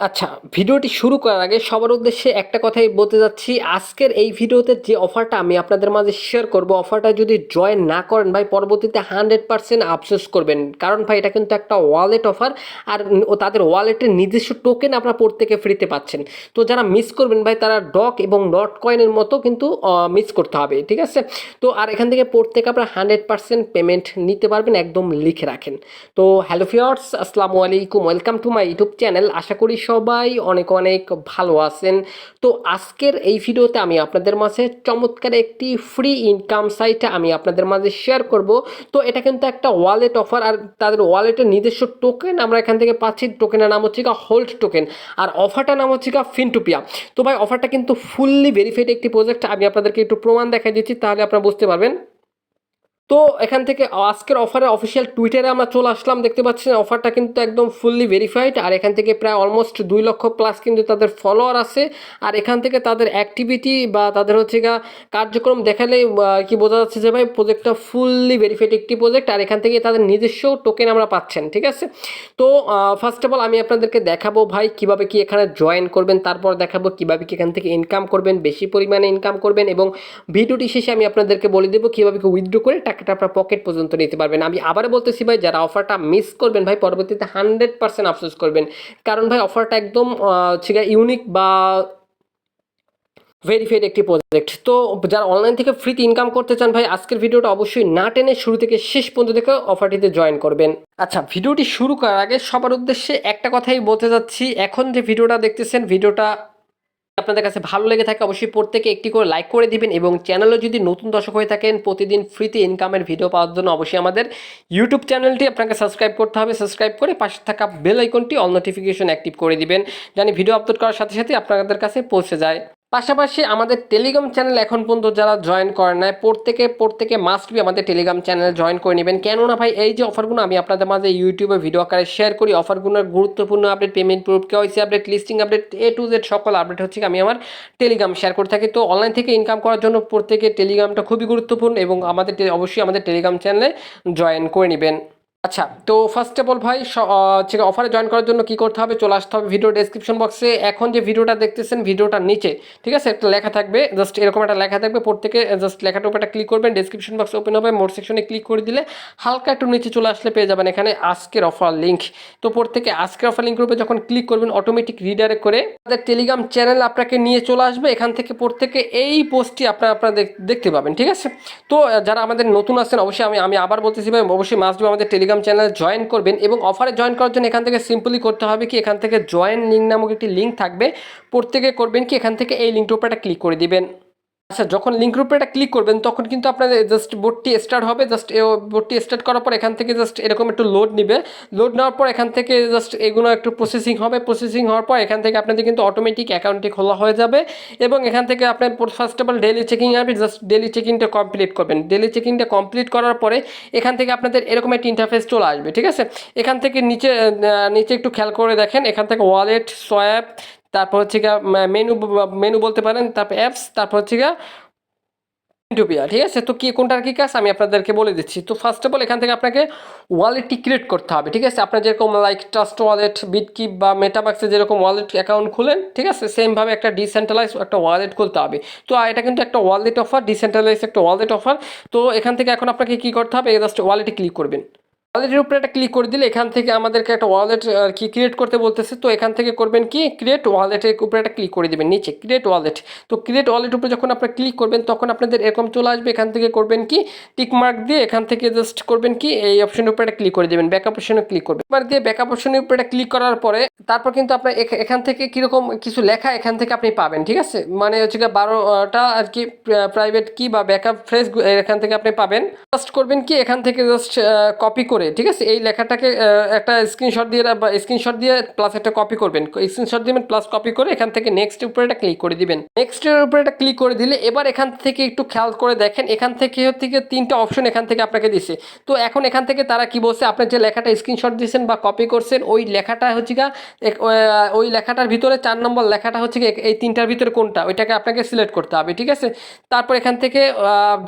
আচ্ছা ভিডিওটি শুরু করার আগে সবার উদ্দেশ্যে একটা কথাই বলতে যাচ্ছি। আজকের এই ভিডিওতে যে অফারটা আমি আপনাদের মাঝে শেয়ার করব, অফারটা যদি জয়েন না করেন ভাই, পরবর্তীতে হান্ড্রেড পার্সেন্ট আফসোস করবেন। কারণ ভাই, এটা কিন্তু একটা ওয়ালেট অফার আর তাদের ওয়ালেটের নিজস্ব টোকেন আপনারা প্রত্যেকে ফ্রিতে পাচ্ছেন। তো যারা মিস করবেন ভাই, তারা ডক এবং নট কয়েনের মতো কিন্তু মিস করতে হবে, ঠিক আছে? তো আর এখান থেকে প্রত্যেকে আপনারা হান্ড্রেড পার্সেন্ট পেমেন্ট নিতে পারবেন, একদম লিখে রাখেন। তো হ্যালো ফিয়ার্স আসসালামু আলাইকুম welcome to my YouTube channel আশা করি সবাই অনেক অনেক ভালো আছেন। তো আজকের এই ভিডিওতে আমি আপনাদের মাঝে চমৎকার একটি ফ্রি ইনকাম সাইট আমি আপনাদের মাঝে শেয়ার করব। তো এটা কিন্তু একটা ওয়ালেট অফার আর তাদের ওয়ালেটের নিজস্ব টোকেন আমরা এখান থেকে পাচ্ছি। টোকেনের নাম হচ্ছে গা হোল্ড টোকেন আর অফারটার নাম হচ্ছে গা ফিনটুপিয়া তো ভাই অফারটা কিন্তু ফুললি ভেরিফাইড একটি প্রজেক্ট আমি আপনাদেরকে একটু প্রমাণ দেখাই দিচ্ছি, তাহলে আপনারা বুঝতে পারবেন। তো এখান থেকে আজকের অফারে অফিসিয়াল টুইটারে আমরা চলে আসলাম, দেখতে পাচ্ছেন অফারটা কিন্তু একদম ফুললি ভেরিফাইড আর এখান থেকে প্রায় অলমোস্ট দুই লক্ষ প্লাস কিন্তু তাদের ফলোয়ার আছে, আর এখান থেকে তাদের অ্যাক্টিভিটি বা তাদের হচ্ছে গা কার্যক্রম দেখালে কি বোঝা যাচ্ছে যে ভাই প্রজেক্টটা ফুললি ভেরিফাইড একটি প্রজেক্ট আর এখান থেকে তাদের নিজস্ব টোকেন আমরা পাচ্ছেন, ঠিক আছে? তো ফার্স্ট অফ অল আমি আপনাদেরকে দেখাবো ভাই কীভাবে কি এখানে জয়েন করবেন, তারপর দেখাবো কীভাবে কি এখান থেকে ইনকাম করবেন, বেশি পরিমাণে ইনকাম করবেন, এবং ভিডিওটি শেষে আমি আপনাদেরকে বলে দেবো কীভাবে কি উইথড্র করে টাকাটা আপনার পকেট পর্যন্ত নিতে পারবেন। আমি আবারও বলতেছি ভাই, যারা অফারটা মিস করবেন ভাই, পরবর্তীতে হান্ড্রেড পার্সেন্ট আফসোস করবেন। কারণ ভাই অফারটা একদম ঠিক ইউনিক বা ভেরিফাইড একটি প্রজেক্ট তো যারা অনলাইন থেকে ফ্রিতে ইনকাম করতে চান ভাই, আজকের ভিডিওটা অবশ্যই না টেনে শুরু থেকে শেষ পর্যন্ত থেকে অফারটিতে জয়েন করবেন। আচ্ছা ভিডিওটি শুরু করার আগে সবার উদ্দেশ্যে একটা কথাই বলতে যাচ্ছি। এখন যে ভিডিওটা দেখতেছেন ভিডিওটা আপনাদের কাছে ভালো লেগে থাকে, অবশ্যই প্রত্যেকে একটি করে লাইক করে দিবেন এবং চ্যানেলও যদি নতুন দর্শক হয়ে থাকেন, প্রতিদিন ফ্রিতে ইনকামের ভিডিও পাওয়ার জন্য অবশ্যই আমাদের ইউটিউব চ্যানেলটি আপনাকে সাবস্ক্রাইব করতে হবে। সাবস্ক্রাইব করে পাশে থাকা বেল আইকনটি অল নোটিফিকেশন অ্যাক্টিভ করে দিবেন, জানি ভিডিও আপলোড করার সাথে সাথে আপনাদের কাছে পৌঁছে যায়। পাশাপাশি আমাদের টেলিগ্রাম চ্যানেল এখন পর্যন্ত যারা জয়েন করেন নাই, প্রত্যেকে প্রত্যেকে মাস্ট বি আমাদের টেলিগ্রাম চ্যানেল জয়েন করে নেবেন। কেননা ভাই, এই যে অফারগুলো আমি আপনাদের মাঝে ইউটিউবে ভিডিও আকারে শেয়ার করি অফারগুলোর গুরুত্বপূর্ণ update payment proof KYC update listing update A to Z সকল আপডেট হচ্ছে আমি আমার টেলিগ্রাম শেয়ার করে থাকি। তো অনলাইন থেকে ইনকাম করার জন্য প্রত্যেকে টেলিগ্রামটা খুবই গুরুত্বপূর্ণ এবং আমাদের অবশ্যই আমাদের টেলিগ্রাম চ্যানেলে জয়েন করে নেবেন। আচ্ছা তো ফার্স্ট অফ অল ভাই হচ্ছে অফারে জয়েন করার জন্য কি করতে হবে চলে আসতে হবে ভিডিও ডেসক্রিপশন বক্সে এখন যে ভিডিওটা দেখতেছেন ভিডিওটার নিচে, ঠিক আছে? একটা লেখা থাকবে জাস্ট এরকম একটা লেখা থাকবে, প্রত্যেকে জাস্ট লেখাটার উপর একটা ক্লিক করবেন ডেসক্রিপশন বক্স ওপেন হবে মোর সেকশনে ক্লিক করে দিলে হালকা একটু নিচে চলে আসলে পেয়ে যাবেন এখানে আজকের অফার লিঙ্ক তো প্রত্যেকে আজকের অফার লিঙ্কের উপরে যখন ক্লিক করবেন অটোমেটিক রিডারে করে আমাদের টেলিগ্রাম চ্যানেল আপনাকে নিয়ে চলে আসবে। এখান থেকে প্রত্যেকে এই পোস্টটি আপনারা আপনারা দেখতে পাবেন, ঠিক আছে? তো যারা আমাদের নতুন আছেন, অবশ্যই আমি আমি আবার বলতেছি ভাই, অবশ্যই মাস্ট আমাদের টেলিগ্রাম চ্যানেল জয়েন করবেন এবং অফারে জয়েন করার জন্য এখান থেকে সিম্পলি করতে হবে কি এখান থেকে জয়েন লিঙ্ক নামক একটি লিঙ্ক থাকবে। প্রত্যেকে করবেন কি এখান থেকে এই লিঙ্কটার উপর একটা ক্লিক করে দিবেন। আচ্ছা যখন লিঙ্ক গ্রুপে এটা ক্লিক করবেন, তখন কিন্তু আপনাদের জাস্ট বোর্ডটি স্টার্ট হবে জাস্ট বোর্ডটি স্টার্ট করার পর এখান থেকে জাস্ট এরকম একটু লোড নিবে। লোড নেওয়ার পর এখান থেকে জাস্ট এগুলো একটু প্রসেসিং হবে প্রসেসিং হওয়ার পর এখান থেকে আপনাদের কিন্তু অটোমেটিক অ্যাকাউন্টটি খোলা হয়ে যাবে এবং এখান থেকে আপনার first of all daily checking আসবে জাস্ট ডেলি চেকিংটা কমপ্লিট করবেন। ডেলি চেকিংটা কমপ্লিট করার পরে এখান থেকে আপনাদের এরকম একটা ইন্টারফেস চলে আসবে, ঠিক আছে? এখান থেকে নিচে নিচে একটু খেয়াল করে দেখেন, এখান থেকে ওয়ালেট সোয়াপ তারপর হচ্ছে গিয়ে মেনু মেনু বলতে পারেন, তারপর অ্যাপস তারপর হচ্ছে গিয়ে ইউটোপিয়া ঠিক আছে? তো কি, কোনটার কি কাজ? আমি আপনাদেরকে বলে দিচ্ছি। তো ফার্স্ট অফ অল এখান থেকে আপনাকে ওয়ালেটটি ক্রিয়েট করতে হবে, ঠিক আছে? আপনার যেরকম লাইক ট্রাস্ট ওয়ালেট বিটকিপ বা মেটামাক্সে যেরকম ওয়ালেট অ্যাকাউন্ট খুলেন, ঠিক আছে? সেমভাবে একটা ডিসেন্ট্রালাইজ একটা ওয়ালেট খুলতে হবে। তো এটা কিন্তু একটা ওয়ালেট অফার ডিসেন্ট্রালাইজ একটা ওয়ালেট অফার তো, এখান থেকে এখন আপনাকে কি করতে হবে? জাস্ট ওয়ালেটে ক্লিক করবেন। ওয়ালেটের উপরে একটা ক্লিক করে দিলে এখান থেকে আমাদেরকে একটা ওয়ালেট আর কি ক্রিয়েট করতে বলতেছে। তো এখান থেকে করবেন কি? ক্রিয়েট ওয়ালেটের উপরে একটা ক্লিক করে দেবেন নিচে ক্রিয়েট ওয়ালেট তো ক্রিয়েট ওয়ালেট উপরে যখন আপনারা ক্লিক করবেন, তখন আপনাদের এরকম চলে আসবে। এখান থেকে করবেন কি? টিক মার্ক দিয়ে এখান থেকে জাস্ট করবেন কি? এই অপশনের উপরে একটা ক্লিক করে দেবেন ব্যাকআপ অপশনে ক্লিক করবেন। মার্ক দিয়ে ব্যাক অপশনের উপরে একটা ক্লিক করার পরে, তারপর কিন্তু আপনার এখ- এখান থেকে কীরকম কিছু লেখা এখান থেকে আপনি পাবেন, ঠিক আছে? মানে হচ্ছে বারোটা আর কি প্রাইভেট কি বা ব্যাকআপ ফ্রেশ এখান থেকে আপনি পাবেন। জাস্ট করবেন কি? এখান থেকে জাস্ট কপি করে ঠিক আছে? এই লেখাটাকে একটা স্ক্রিনশট দিয়ে, বা স্ক্রিনশট দিয়ে প্লাস একটা কপি করবেন। স্ক্রিনশট দিবেন প্লাস কপি করে এখান থেকে নেক্সট উপরে একটা ক্লিক করে দিবেন। নেক্সটের উপরে একটা ক্লিক করে দিলে এবার এখান থেকে একটু খেয়াল করে দেখেন, এখান থেকে হচ্ছে তিনটা অপশন এখান থেকে আপনাকে দিছে। তো এখন এখান থেকে তারা কি বলছে? আপনার যে লেখাটা স্ক্রিনশট দিয়েছেন বা কপি করছেন, ওই লেখাটা হচ্ছে গিয়ে ওই লেখাটার ভিতরে চার নম্বর লেখাটা হচ্ছে এই তিনটার ভিতরে কোনটা? ওইটাকে আপনাকে সিলেক্ট করতে হবে, ঠিক আছে? তারপর এখান থেকে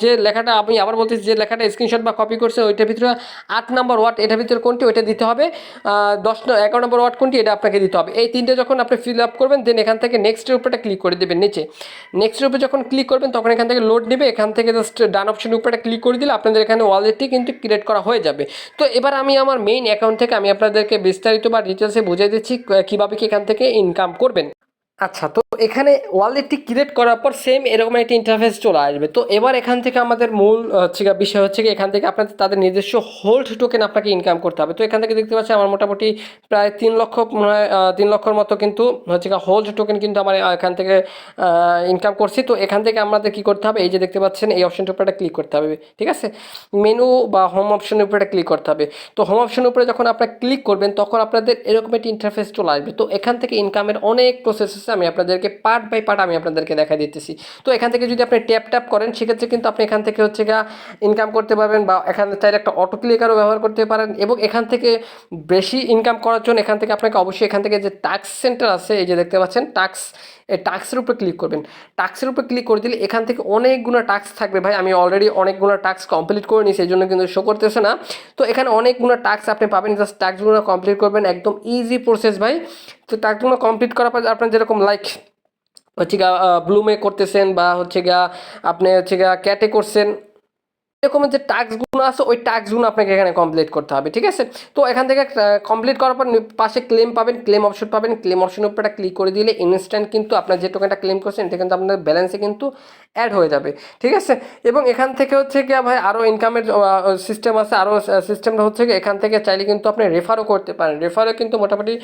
যে লেখাটা আমি আবার বলতেছি, যে লেখাটা স্ক্রিনশট বা কপি করছে, ওইটার ভিতরে আট নম্বর নম্বর ওয়ার্ড এটার ভিতরে কোনটি, ওইটা দিতে হবে। দশ এগারো নম্বর ওয়ার্ড কোনটি, এটা আপনাকে দিতে হবে। এই তিনটে যখন আপনি ফিল আপ করবেন দেন এখান থেকে নেক্সটের উপরটা ক্লিক করে দেবেন, নিচে। নেক্সটের উপরে যখন ক্লিক করবেন, তখন এখান থেকে লোড নেবে। এখান থেকে জাস্ট ডান অপশনের উপরটা ক্লিক করে দিলে আপনাদের এখানে ওয়ালেটটি কিন্তু ক্রিয়েট করা হয়ে যাবে। তো এবার আমি আমার মেইন অ্যাকাউন্ট থেকে আমি আপনাদেরকে বিস্তারিত বা ডিটেলসে বুঝিয়ে দিচ্ছি কীভাবে কি এখান থেকে ইনকাম করবেন। আচ্ছা তো এখানে ওয়ালেটটি ক্রিয়েট করার পর সেম এরকম একটি ইন্টারফেস চলে আসবে। তো এবার এখান থেকে আমাদের মূল হচ্ছে বিষয় হচ্ছে কি এখান থেকে আপনাদের, তাদের নিজস্ব হোল্ড টোকেন আপনাকে ইনকাম করতে হবে। তো এখান থেকে দেখতে পাচ্ছি আমার মোটামুটি প্রায় তিন লক্ষ তিন লক্ষর মতো কিন্তু হচ্ছে হোল্ড টোকেন কিন্তু আমার এখান থেকে ইনকাম করছি। তো এখান থেকে আমাদের কি করতে হবে? এই যে দেখতে পাচ্ছেন এই অপশনটার উপরে ক্লিক করতে হবে, ঠিক আছে? মেনু বা হোম অপশনের উপরে ক্লিক করতে হবে। তো হোম অপশনের উপরে যখন আপনারা ক্লিক করবেন, তখন আপনাদের এরকম একটি ইন্টারফেস চলে আসবে। তো এখান থেকে ইনকামের অনেক প্রসেস আছে, আমি আপনাদেরকে পার্ট বাই পার্ট আমি আপনাদেরকে দেখা দিতেছি। তো এখান থেকে যদি আপনি ট্যাপ ট্যাপ করেন, সেক্ষেত্রে কিন্তু আপনি এখান থেকে হচ্ছে গা ইনকাম করতে পারবেন বা এখান চাইলে একটা অটো ক্লিকারও ব্যবহার করতে পারেন এবং এখান থেকে বেশি ইনকাম করার জন্য এখান থেকে আপনাকে অবশ্যই এখান থেকে যে টাক্স সেন্টার আছে, এই যে দেখতে পাচ্ছেন টাক্স এই টাক্সের উপরে ক্লিক করবেন। টাক্সের উপরে ক্লিক করে দিলে এখান থেকে অনেকগুলো টাক্স থাকবে। ভাই, আমি অলরেডি অনেকগুলো টাক্স কমপ্লিট করে নিয়েছি, এই জন্য কিন্তু শো করতেছে না। তো এখানে অনেকগুলো টাক্স আপনি পাবেন জাস্ট টাক্সগুলো কমপ্লিট করবেন, একদম ইজি প্রসেস ভাই। তো টাক্সগুলো কমপ্লিট করার পর আপনার যেরকম লাইক হচ্ছে গা ব্লুমে করতেছেন বা হচ্ছে গা আপনি হচ্ছে গা ক্যাটে করছেন, এরকম যে টাস্কগুলো আছে, ওই টাস্কগুলো আপনাকে এখানে কমপ্লিট করতে হবে, ঠিক আছে? তো এখান থেকে কমপ্লিট করার পর পাশে ক্লেম পাবেন ক্লেম অপশন পাবেন ক্লেম অপশনের উপরে ক্লিক করে দিলে ইনস্ট্যান্ট কিন্তু আপনার যে টোকেনটা ক্লেম করছেন, এটা কিন্তু আপনার ব্যালেন্সে কিন্তু অ্যাড হয়ে যাবে, ঠিক আছে? এবং এখান থেকে হচ্ছে কি ভাই আরও ইনকামের সিস্টেম আছে আরও সিস্টেমটা হচ্ছে কি এখান থেকে চাইলে কিন্তু আপনি রেফারও করতে পারেন। রেফারও কিন্তু মোটামুটি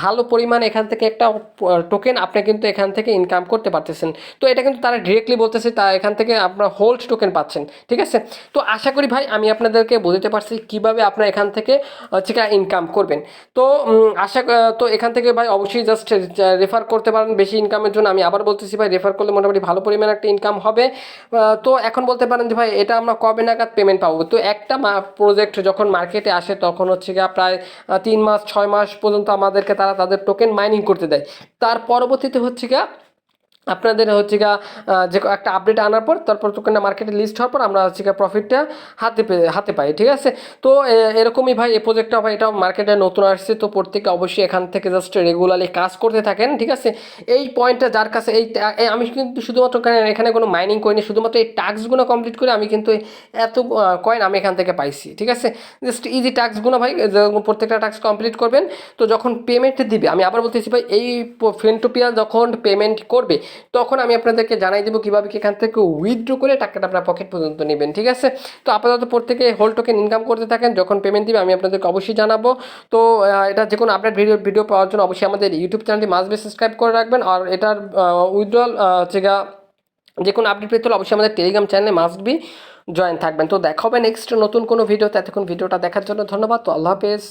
ভালো পরিমাণ এখান থেকে একটা টোকেন আপনি কিন্তু এখান থেকে ইনকাম করতে পারতেছেন। তো এটা কিন্তু তারা ডিরেক্টলি বলতেছে, তা এখান থেকে আপনার হোল্ড টোকেন পাচ্ছেন, ঠিক আছে? তো আশা করি ভাই আমি আপনাদেরকে বোঝাতে পারছি কীভাবে আপনারা এখান থেকে, হচ্ছে ইনকাম করবেন। তো আশা তো এখান থেকে ভাই অবশ্যই জাস্ট রেফার করতে পারেন বেশি ইনকামের জন্য। আমি আবার বলতেছি ভাই রেফার করলে মোটামুটি ভালো পরিমাণ একটা ইনকাম হবে। তো এখন বলতে পারেন যে ভাই, এটা আমরা কবে নাগাদ পেমেন্ট পাবো? তো একটা প্রজেক্ট যখন মার্কেটে আসে, তখন হচ্ছে গিয়ে প্রায় তিন মাস, ছয় মাস পর্যন্ত আমাদেরকে তারা তাদের টোকেন মাইনিং করতে দেয়। তার পরবর্তীতে হচ্ছে গিয়ে আপনাদের হচ্ছে গা যে একটা আপডেট আনার পর, তারপর টোকেনটা মার্কেটে লিস্ট হওয়ার পর আমরা হচ্ছে গা প্রফিটটা হাতে হাতে পাই, ঠিক আছে? তো এরকমই ভাই এই প্রজেক্টটা ভাই, এটাও মার্কেটে নতুন আসছে, তো প্রত্যেকে অবশ্যই এখান থেকে জাস্ট রেগুলারলি কাজ করতে থাকেন, ঠিক আছে? এই পয়েন্টটা যার কাছে, এই আমি কিন্তু শুধুমাত্র এখানে- কোনো মাইনিং করিনি, শুধুমাত্র এই টাস্কগুলো কমপ্লিট করে আমি কিন্তু এত কয়েন আমি এখান থেকে পাইছি, ঠিক আছে? জাস্ট ইজি টাস্কগুলো ভাই প্রত্যেকটা টাস্ক কমপ্লিট করবেন, তো যখন পেমেন্ট দিবে, আমি আবার বলতেছি ভাই, এই ফ্রেন্টোপিয়া যখন পেমেন্ট করবে তখন আমি আপনাদেরকে জানাই দেবো কীভাবে এখান থেকে উইথড্র করে টাকাটা আপনার পকেট পর্যন্ত নেবেন, ঠিক আছে? তো আপাতত প্রত্যেকে হোল্ড টোকেন ইনকাম করতে থাকেন, যখন পেমেন্ট দিবে আমি আপনাদেরকে অবশ্যই জানাব। তো এটা যে কোনো আপডেট ভিডিও ভিডিও পাওয়ার জন্য অবশ্যই আমাদের ইউটিউব চ্যানেলটি মাস্ট বি সাবস্ক্রাইব করে রাখবেন। আর এটার উইথড্রল হচ্ছে যে কোনো আপডেট পেতে হলে অবশ্যই আমাদের টেলিগ্রাম চ্যানেলে মাস্ট বি জয়েন থাকবেন। তো দেখা হবে নেক্সট নতুন কোনো ভিডিও এতক্ষণ ভিডিওটা দেখার জন্য ধন্যবাদ। তো আল্লাহ হাফেজ।